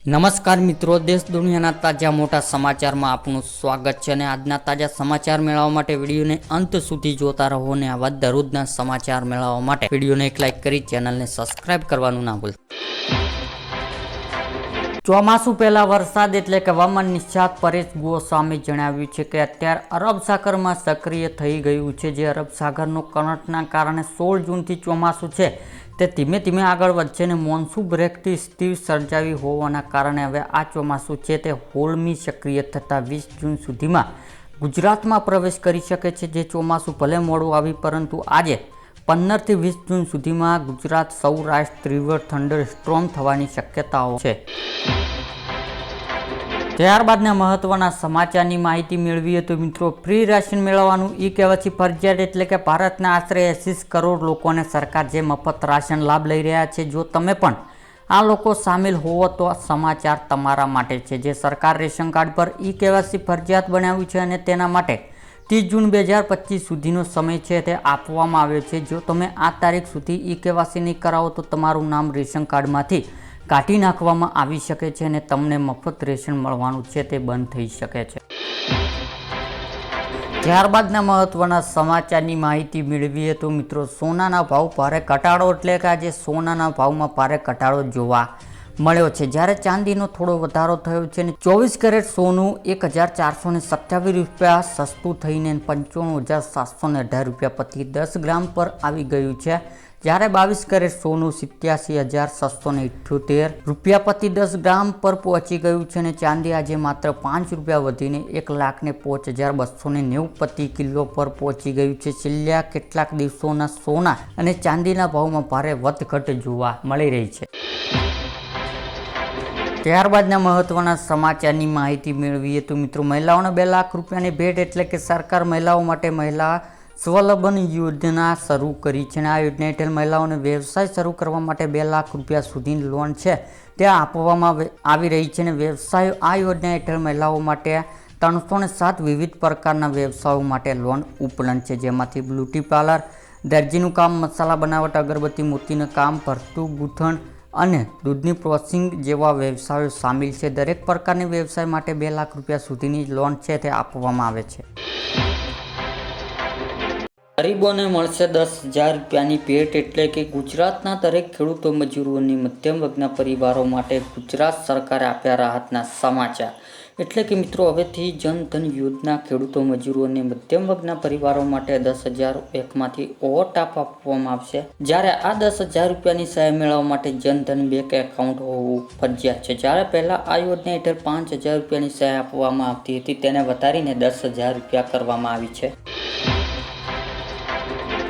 નમસ્કાર મિત્રો, દેશ દુનિયાના તાજા મોટા સમાચારમાં આપનું સ્વાગત છે અને આજના તાજા સમાચાર મેળવવા માટે વિડીયોને અંત સુધી જોતા રહો અને આવા દરરોજના સમાચાર મેળવવા માટે વિડીયોને એક લાઇક કરી ચેનલને સબસ્ક્રાઇબ કરવાનું ના ભૂલતા ચોમાસું પહેલા વરસાદ એટલે કે હવામાન નિષ્ણાત પરેશ ગોસ્વામી જણાવ્યું છે કે અત્યારે અરબ સાગરમાં સક્રિય થઈ ગયું છે. જે અરબ સાગરનો કરંટના કારણે સોળ જૂનથી ચોમાસું છે. તે ધીમે ધીમે આગળ વધશે અને મોન્સૂન બ્રેકથી સ્થિર સર્જાવી હોવાના કારણે હવે આ ચોમાસું છે તે હોળમી સક્રિય થતાં વીસ જૂન સુધીમાં ગુજરાતમાં પ્રવેશ કરી શકે છે. જે ચોમાસું ભલે મોડું આવી પરંતુ આજે પંદરથી વીસ જૂન સુધીમાં ગુજરાત, સૌરાષ્ટ્ર તીવ્ર થંડર સ્ટ્રોમ થવાની શક્યતાઓ છે. ત્યારબાદના મહત્વના સમાચારની માહિતી મેળવીએ તો મિત્રો, ફ્રી રાશન મેળવવાનું ઈ કહેવાથી ફરજિયાત એટલે કે ભારતના આશરે એંસી કરોડ લોકોને સરકાર જે મફત રાશન લાભ લઈ રહ્યા છે. જો તમે પણ આ લોકો સામેલ હોવો તો સમાચાર તમારા માટે છે. જે સરકાર રેશન કાર્ડ પર ઈ કેવાયસી ફરજિયાત બનાવ્યું છે અને તેના માટે ત્રીસ જૂન બે હજાર પચીસ સુધીનો સમય છે તે આપવામાં આવ્યો છે. જો તમે આ તારીખ સુધી ઈ કેવાસી નહીં કરાવો તો તમારું નામ રેશન કાર્ડમાંથી કાઢી નાખવામાં આવી શકે છે અને તમને મફત રેશન મળવાનું છે તે બંધ થઈ શકે છે. ત્યારબાદના મહત્વના સમાચારની માહિતી મેળવીએ તો મિત્રો, સોનાના ભાવ ભારે ઘટાડો એટલે કે આજે સોનાના ભાવમાં ભારે ઘટાડો જોવા મળ્યો છે. જ્યારે ચાંદીનો થોડો વધારો થયો છે અને ચોવીસ કેરેટ સોનું એક હજાર ચારસો ને સત્યાવીસ રૂપિયા સસ્તું થઈને પંચાણું હજાર સાતસો ને અઢાર રૂપિયા પ્રતિ દસ ગ્રામ પર આવી ગયું છે. જ્યારે બાવીસ કેરેટ સોનું સિત્યાસી હજાર સસ્તો ને ઇઠ્યોતેર રૂપિયા પ્રતિ દસ ગ્રામ પર પહોંચી ગયું છે અને ચાંદી આજે માત્ર પાંચ રૂપિયા વધીને એક લાખ ને પાંચ હજાર બસો ને નેવું પ્રતિ કિલો પર પહોંચી ગયું છે. છેલ્લા કેટલાક દિવસોના સોના અને ચાંદીના ભાવમાં ભારે વધઘટ જોવા મળી રહી છે. ત્યારબાદના મહત્વના સમાચારની માહિતી મેળવીએ તો મિત્રો, મહિલાઓને બે લાખ રૂપિયાની ભેટ એટલે કે સરકાર મહિલાઓ માટે મહિલા સ્વલંબન યોજના શરૂ કરી છે અને આ યોજના હેઠળ મહિલાઓને વ્યવસાય શરૂ કરવા માટે બે લાખ રૂપિયા સુધીની લોન છે. તે આપવામાં આવી રહી છે અને વ્યવસાય, આ યોજના હેઠળ મહિલાઓ માટે ત્રણસો સાત વિવિધ પ્રકારના વ્યવસાયો માટે લોન ઉપલબ્ધ છે. જેમાંથી બ્યુટી પાર્લર, દરજીનું કામ, મસાલા બનાવટ, અગરબત્તી મોતીનું કામ, ભરતું ગૂંથણ અને દૂધની પ્રોસેસિંગ જેવા વ્યવસાયો સામેલ છે. દરેક પ્રકારની વ્યવસાય માટે બે લાખ રૂપિયા સુધીની લોન છે તે આપવામાં આવે છે. ગરીબોને મળશે દસ હજાર રૂપિયાની ભેટ એટલે કે ગુજરાતના દરેક ખેડૂતો મજૂરોની મધ્યમ વર્ગના પરિવારો માટે ગુજરાત સરકારે આપ્યા રાહતના સમાચાર. એટલે કે મિત્રો, હવેથી જનધન યોજના ખેડૂતો, મજૂરો અને મધ્યમ વર્ગના પરિવારો માટે દસ હજાર એકમાંથી ઓવરટાપ આપવામાં આવશે. જ્યારે આ દસ હજાર રૂપિયાની સહાય મેળવવા માટે જનધન બેંક એકાઉન્ટ હોવું ફરજિયાત છે. જ્યારે પહેલાં આ યોજના હેઠળ પાંચ હજાર રૂપિયાની સહાય આપવામાં આવતી હતી, તેને વધારીને દસ હજાર રૂપિયા કરવામાં આવી છે.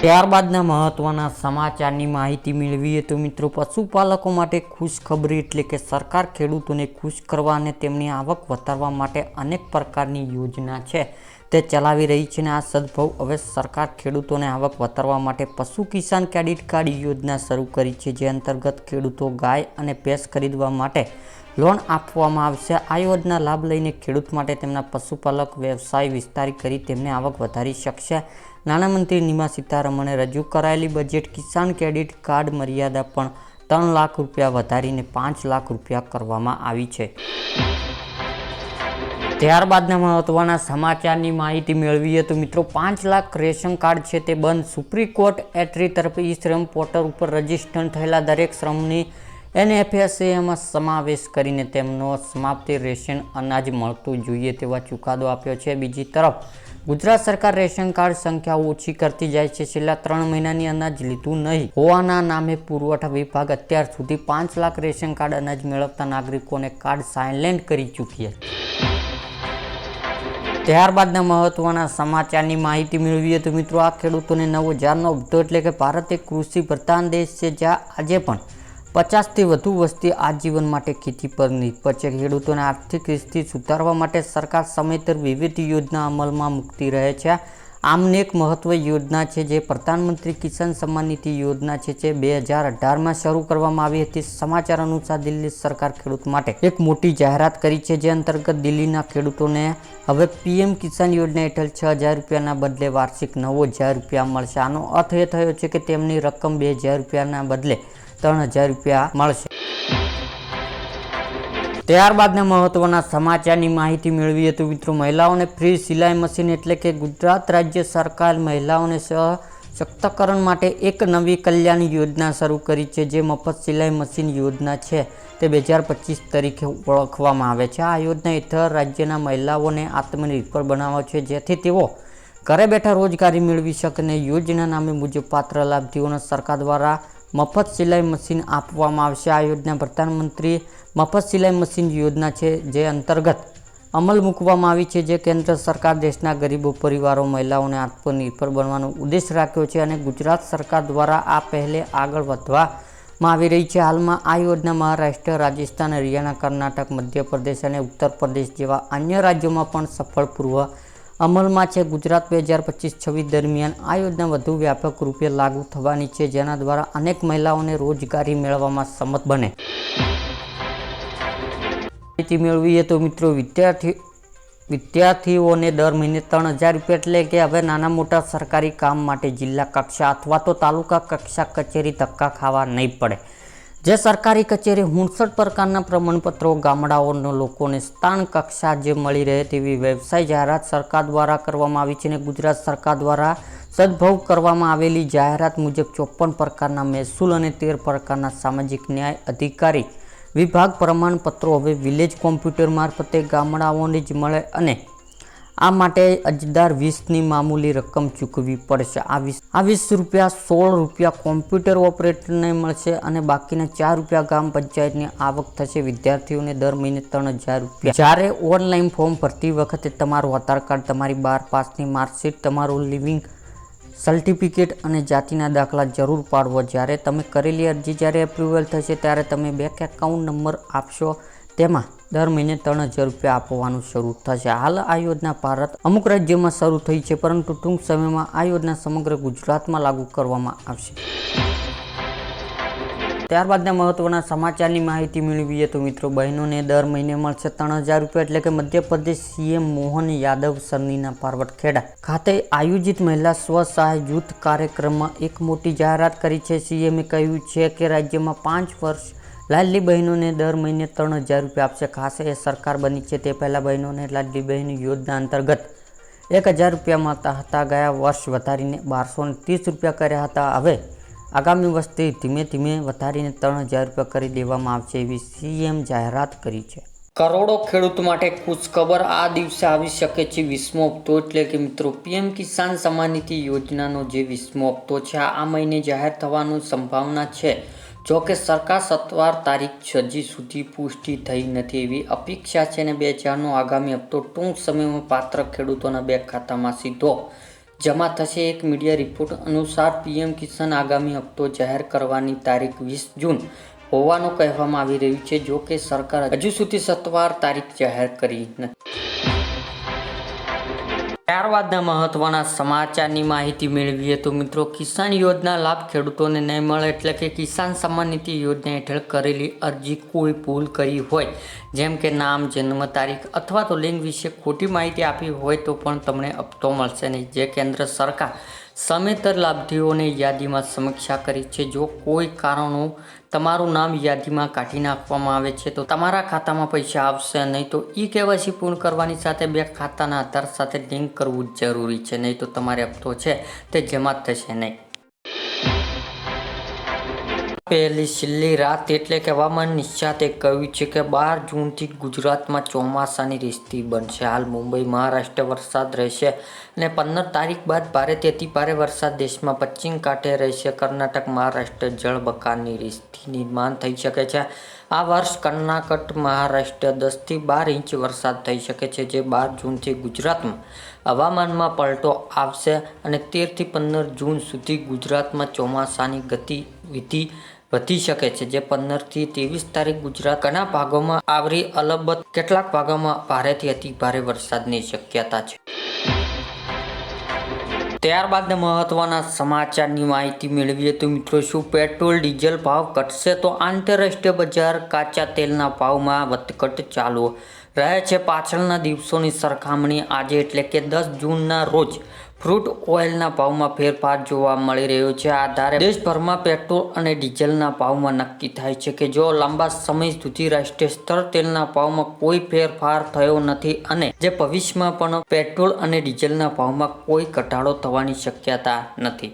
ત્યારબાદના મહત્ત્વના સમાચારની માહિતી મેળવીએ તો મિત્રો, પશુપાલકો માટે ખુશખબરી એટલે કે સરકાર ખેડૂતોને ખુશ કરવા અને તેમની આવક વધારવા માટે અનેક પ્રકારની યોજના છે. તે ચલાવી રહી છે અને આ સદભાવ હવે સરકાર ખેડૂતોને આવક વધારવા માટે પશુ કિસાન ક્રેડિટ કાર્ડ યોજના શરૂ કરી છે, જે અંતર્ગત ખેડૂતો ગાય અને ભેંસ ખરીદવા માટે લોન આપવામાં આવશે. આ યોજના લાભ લઈને ખેડૂત માટે તેમના પશુપાલક વ્યવસાય વિસ્તારી કરી તેમને આવક વધારી શકશે. નાણામંત્રી નિમા સીતારમણે રજૂ કરાયેલી બજેટ કિસાન ક્રેડિટ કાર્ડ મર્યાદા પણ ત્રણ લાખ રૂપિયા વધારીને પાંચ લાખ રૂપિયા કરવામાં આવી છે. ત્યારબાદના મહત્વના સમાચારની માહિતી મેળવીએ તો મિત્રો, પાંચ લાખ રેશન કાર્ડ છે તે બંધ. સુપ્રીમ કોર્ટ એટ્રી તરફે ઈ શ્રમ પોર્ટલ ઉપર રજિસ્ટર થયેલા દરેક શ્રમની એનએફએસએમાં સમાવેશ કરીને તેમનો સમાપ્તિ રેશન અનાજ મળતું જોઈએ તેવા ચુકાદો આપ્યો છે. બીજી તરફ ગુજરાત સરકાર રેશન કાર્ડ સંખ્યા ઓછી કરતી જાય છે. છેલ્લા ત્રણ મહિનાની અનાજ લીધું નહીં. હોવાના નામે પુરવઠા વિભાગ અત્યાર સુધી પાંચ લાખ રેશન કાર્ડ અનાજ મેળવતા નાગરિકોને કાર્ડ સાયલેન્ટ કરી ચૂક્યા ત્યારબાદના મહત્વના સમાચારની માહિતી મેળવીએ તો મિત્રો, આ ખેડૂતોને નવો હજારનો અબધો એટલે કે ભારત એક કૃષિ પ્રધાન દેશ છે, જ્યાં આજે પણ પચાસથી વધુ વસ્તી આજીવન માટે ખેતી પર નિર્ભર છે ખેડૂતોને આર્થિક સ્થિતિ સુધારવા માટે સરકાર સમયસર વિવિધ યોજના અમલમાં મૂકતી રહે છે. આમને એક મહત્વ યોજના છે જે પ્રધાનમંત્રી કિસાન સન્માન નિધિ યોજના છે જે બે હજાર અઢારમાં શરૂ કરવામાં આવી હતી. સમાચાર અનુસાર દિલ્હી સરકાર ખેડૂત માટે એક મોટી જાહેરાત કરી છે જે અંતર્ગત દિલ્હીના ખેડૂતોને હવે પીએમ કિસાન યોજના હેઠળ છ હજાર રૂપિયાના બદલે વાર્ષિક નવ હજાર રૂપિયા મળશે. આનો અર્થ એ થયો છે કે તેમની રકમ બે હજાર રૂપિયાના બદલે ત્રણ હજાર રૂપિયા મળશે. ત્યારબાદના મહત્વના સમાચારની માહિતી મેળવી હતી મિત્રો. મહિલાઓને ફ્રી સિલાઈ મશીન એટલે કે ગુજરાત રાજ્ય સરકાર મહિલાઓને સશક્તકરણ માટે એક નવી કલ્યાણ યોજના શરૂ કરી છે, જે મફત સિલાઈ મશીન યોજના છે. તે બે હજાર પચીસ તરીકે ઓળખવામાં આવે છે. આ યોજના હેઠળ રાજ્યના મહિલાઓને આત્મનિર્ભર બનાવવા છે, જેથી તેઓ ઘરે બેઠા રોજગારી મેળવી શકે અને યોજના નામે મુજબ પાત્ર લાભાર્થીઓને સરકાર દ્વારા મફત સિલાઈ મશીન આપવામાં આવશે. આ યોજના પ્રધાનમંત્રી મફત સિલાઈ મશીન યોજના છે જે અંતર્ગત અમલ મૂકવામાં આવી છે, જે કેન્દ્ર સરકાર દેશના ગરીબો પરિવારો, મહિલાઓને આત્મનિર્ભર બનવાનો ઉદ્દેશ રાખ્યો છે અને ગુજરાત સરકાર દ્વારા આ પહેલે આગળ વધવામાં આવી રહી છે. હાલમાં આ યોજના મહારાષ્ટ્ર, રાજસ્થાન, હરિયાણા, કર્ણાટક, મધ્યપ્રદેશ અને ઉત્તર પ્રદેશ જેવા અન્ય રાજ્યોમાં પણ સફળપૂર્વક અમલમાં છે ગુજરાત બે હજાર પચીસ છવ્વીસ દરમિયાન. આ યોજના વધુ વ્યાપક રૂપે લાગુ થવાની છે, જેના દ્વારા અનેક મહિલાઓને રોજગારી મેળવવામાં સમર્થ બને. માહિતી મેળવીએ તો મિત્રો, વિદ્યાર્થી, વિદ્યાર્થીઓને દર મહિને ત્રણ હજાર રૂપિયા એટલે કે હવે નાના મોટા સરકારી કામ માટે જિલ્લા કક્ષા અથવા તો તાલુકા કક્ષા કચેરી ધક્કા ખાવા નહીં પડે. જે સરકારી કચેરી હુણસઠ પ્રકારના પ્રમાણપત્રો ગામડાઓના લોકોને સ્થાન કક્ષા જે મળી રહે તેવી વ્યવસાય જાહેરાત સરકાર દ્વારા કરવામાં આવી છે અને ગુજરાત સરકાર દ્વારા સદભવ કરવામાં આવેલી જાહેરાત મુજબ ચોપન પ્રકારના મહેસૂલ અને તેર પ્રકારના સામાજિક ન્યાય અધિકારી વિભાગ પ્રમાણપત્રો હવે વિલેજ કોમ્પ્યુટર મારફતે ગામડાઓને જ મળે અને આ માટે અરજદાર વીસની મામૂલી રકમ ચૂકવવી પડશે. આ વીસ આ વીસ રૂપિયા સોળ રૂપિયા કોમ્પ્યુટર ઓપરેટરને મળશે અને બાકીના ચાર રૂપિયા ગ્રામ પંચાયતની આવક થશે. વિદ્યાર્થીઓને દર મહિને ત્રણ હજાર રૂપિયા. જ્યારે ઓનલાઈન ફોર્મ ભરતી વખતે તમારું આધાર કાર્ડ, તમારી બાર પાસની માર્કશીટ, તમારું લિવિંગ સર્ટિફિકેટ અને જાતિના દાખલા જરૂર પાડવો. જ્યારે તમે કરેલી અરજી જ્યારે એપ્રુવલ થશે, ત્યારે તમે બેંક એકાઉન્ટ નંબર આપશો. તેમાં દર મહિને ત્રણ હજાર રૂપિયા આપવાનું શરૂ થશે. હાલ આ યોજના ભારત અમુક રાજ્યોમાં શરૂ થઈ છે, પરંતુ ટૂંક સમયમાં આ યોજના સમગ્ર ગુજરાતમાં લાગુ કરવામાં આવશે. ત્યારબાદના મહત્વના સમાચારની માહિતી મેળવીએ તો મિત્રો, બહેનોને દર મહિને મળશે ત્રણ હજાર રૂપિયા, એટલે કે મધ્યપ્રદેશ સીએમ મોહન યાદવ સરની પાર્વતખેડા ખાતે આયોજિત મહિલા સ્વસહાય જૂથ કાર્યક્રમમાં એક મોટી જાહેરાત કરી છે. સીએમએ કહ્યું છે કે રાજ્યમાં પાંચ વર્ષ લાડલી બહેનોને દર મહિને ત્રણ હજાર રૂપિયા આપશે. ખાસ એ સરકાર બની છે તે પહેલાં બહેનોને લાડલી બહેન યોજના અંતર્ગત એક હજાર રૂપિયા મળતા હતા. ગયા વર્ષ વધારીને બારસો ત્રીસ રૂપિયા કર્યા હતા. હવે આગામી વર્ષથી ધીમે ધીમે વધારીને ત્રણ હજાર રૂપિયા કરી દેવામાં આવશે એવી સીએમ જાહેરાત કરી છે. કરોડો ખેડૂત માટે ખુશખબર આ દિવસે આવી શકે છે વીસમો હપ્તો. એટલે કે મિત્રો, પીએમ કિસાન સન્માન નિધિ યોજનાનો જે વીસમો હપ્તો છે આ મહિને જાહેર થવાની સંભાવના છે. જો કે સરકાર સત્વાર તારીખ હજી સુધી પુષ્ટિ થઈ નથી એવી અપેક્ષા છે અને બે હજારનો આગામી હપ્તો ટૂંક સમયમાં પાત્ર ખેડૂતોના બેંક ખાતામાં સીધો જમા થશે. એક મીડિયા રિપોર્ટ અનુસાર પીએમ કિસાન આગામી હપ્તો જાહેર કરવાની તારીખ વીસ જૂન હોવાનું કહેવામાં આવી રહ્યું છે. જો કે સરકાર હજુ સુધી સત્વાર તારીખ જાહેર કરી નથી. ત્યારબાદના મહત્વના સમાચારની માહિતી મેળવીએ તો મિત્રો કિસાન યોજના લાભ ખેડૂતોને નહીં મળે એટલે કે કિસાન સન્માન નિધિ યોજના હેઠળ કરેલી અરજી કોઈ ભૂલ કરી હોય, જેમ કે નામ, જન્મ તારીખ અથવા તો લિંગ વિશે ખોટી માહિતી આપી હોય તો પણ તમને હપ્તો મળશે નહીં. જે કેન્દ્ર સરકાર સમેતર લાભાર્થીઓને યાદીમાં સમીક્ષા કરી છે, જો કોઈ કારણો તમારું નામ યાદીમાં કાઢી નાખવામાં આવે છે. તો તમારા ખાતામાં પૈસા આવશે નહીં તો ઈ કેવાયસી પૂર્ણ કરવાની સાથે બે ખાતાના આધાર સાથે લિંક કરવું જરૂરી છે. નહીં તો તમારે હપ્તો છે તે જમા થશે નહીં. પહેલી છેલ્લી રાત એટલે કે હવામાન નિષ્ણાતે કહ્યું છે કે બાર જૂનથી ગુજરાતમાં ચોમાસાની સ્થિતિ બનશે. હાલ મુંબઈ, મહારાષ્ટ્ર વરસાદ રહેશે અને પંદર તારીખ બાદ ભારેથી અતિ ભારે વરસાદ દેશમાં પશ્ચિમ કાંઠે રહેશે. કર્ણાટક, મહારાષ્ટ્ર જળબકારની સ્થિતિ નિર્માણ થઈ શકે છે. આ વર્ષ કર્ણાટક, મહારાષ્ટ્ર દસથી બાર ઇંચ વરસાદ થઈ શકે છે, જે બાર જૂનથી ગુજરાતમાં હવામાનમાં પલટો આવશે અને તેરથી પંદર જૂન સુધી ગુજરાતમાં ચોમાસાની ગતિવિધિ વધી શકે છે. જે પંદરથી ત્રેવીસ તારીખ ગુજરાત ઘણા ભાગોમાં આવરી અલબત્ત કેટલાક ભાગોમાં ભારેથી અતિ ભારે વરસાદની શક્યતા છે. ત્યારબાદ મહત્વના સમાચારની માહિતી મેળવીએ તો મિત્રો, શું પેટ્રોલ, ડીઝલ ભાવ ઘટશે તો આંતરરાષ્ટ્રીય બજાર કાચા તેલના ભાવમાં વધઘટ ચાલુ રહે છે. પાછળના દિવસોની સરખામણી આજે એટલે કે દસ જૂનના રોજ ફ્રૂટ ઓઇલના ભાવમાં ફેરફાર જોવા મળી રહ્યો છે. આધારે દેશભરમાં પેટ્રોલ અને ડીઝલના ભાવમાં નક્કી થાય છે કે જો લાંબા સમય સુધી રાષ્ટ્રીય સ્તર તેલના ભાવમાં કોઈ ફેરફાર થયો નથી અને જે ભવિષ્યમાં પણ પેટ્રોલ અને ડીઝલના ભાવમાં કોઈ ઘટાડો થવાની શક્યતા નથી.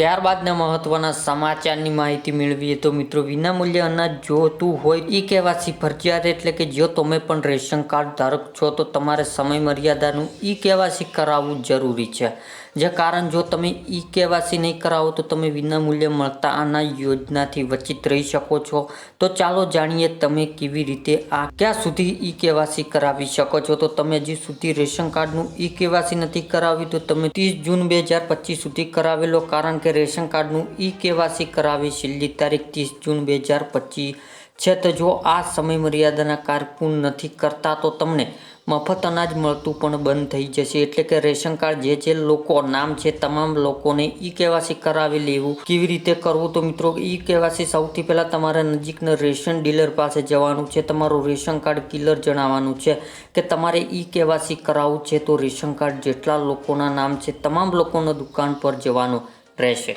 ત્યારબાદના મહત્વના સમાચારની માહિતી મેળવીએ તો મિત્રો વિનામૂલ્ય અનાજ જોતું હોય ઈ કેવાસી ફરજિયાત એટલે કે જો તમે પણ રેશન કાર્ડ ધારક છો તો તમારે સમય મર્યાદાનું ઈ કેવાસી કરાવવું જરૂરી છે. જે કારણ જો તમે ઈ કેવાસી નહીં કરાવો તો તમે વિનામૂલ્યે મળતા આના યોજનાથી વંચિત રહી શકો છો. તો ચાલો જાણીએ તમે કેવી રીતે આ ક્યાં સુધી ઈ કેવાસી કરાવી શકો છો. તો તમે હજી સુધી રેશન કાર્ડનું ઈ કેવાસી નથી કરાવ્યું તો તમે ત્રીસ જૂન બે હજાર પચીસ સુધી કરાવેલો. કારણ કે રેશન કાર્ડનું ઈ કેવાસી કરાવી છેલ્લી તારીખ ત્રીસ જૂન બે હજાર પચીસ છે. તો જો આ સમય મર્યાદાના કાર્ય નથી કરતા તો તમને મફત અનાજ મળતું પણ બંધ થઈ જશે. એટલે કે રેશન કાર્ડ જે જે લોકો નામ છે, તમામ લોકોને ઈ કેવાસી કરાવી લેવું. કેવી રીતે કરવું? તો મિત્રો, ઈ કેવાસી સૌથી પહેલાં તમારા નજીકના રેશન ડીલર પાસે જવાનું છે. તમારું રેશન કાર્ડ કિલર જણાવવાનું છે કે તમારે ઈ કેવાસી કરાવવું છે તો રેશન કાર્ડ જેટલા લોકોના નામ છે, તમામ લોકોના દુકાન પર જવાનું રહેશે.